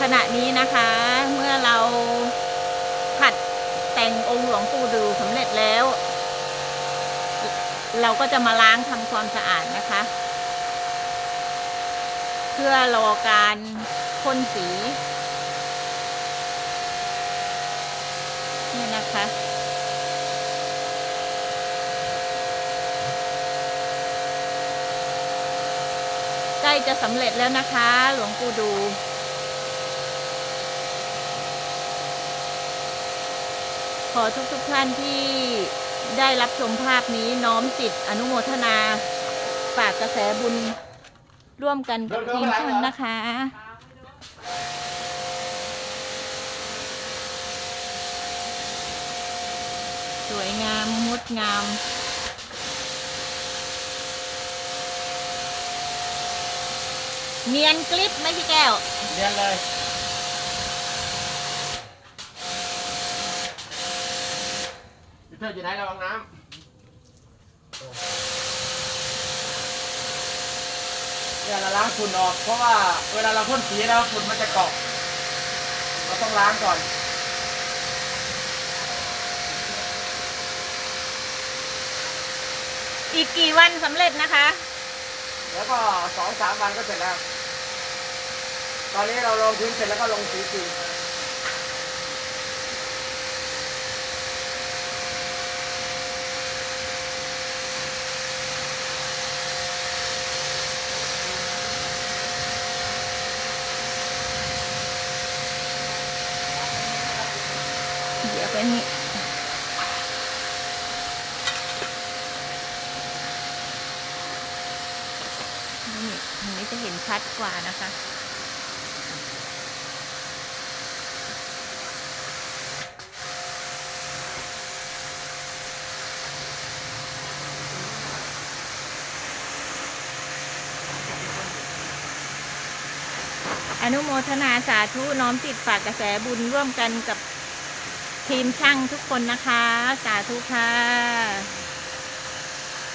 ขณะนี้นะคะ เมื่อเราขัดแต่งองค์หลวงปู่ดูสำเร็จแล้ว เราก็จะมาล้างทำความสะอาดนะคะ เพื่อรอการพ่นสีนี่นะคะใกล้จะสำเร็จแล้วนะคะ หลวงปู่ดู อทุกทุกๆท่านที่ได้รับชมภาพนี้น้อมจิตอนุโมทนาฝากกระแสบุญร่วมกันกับทีมช่างนะคะ สวยงามงดงามเนียนกลิปไหมพี่แก้วเรียนเลย เธออยู่ไหนระวังน้ำเนี่ยเราล้างฝุ่นออก เพราะว่าเวลาเราพ่นสีแล้วฝุ่นมันจะเกาะ เราต้องล้างก่อนอีกกี่วันสำเร็จนะคะ แล้วก็สองสามวันก็เสร็จแล้ว ตอนนี้เราลงพื้นเสร็จแล้วก็ลงสีจริง เดี๋ยวเป็นนี่นี่อันนี้จะเห็นชัดกว่านะคะอนุโมทนาสาธุน้อมจิตฝากกระแสบุญร่วมกันกับ ทีมช่างทุกคนนะคะ สาธุค่ะ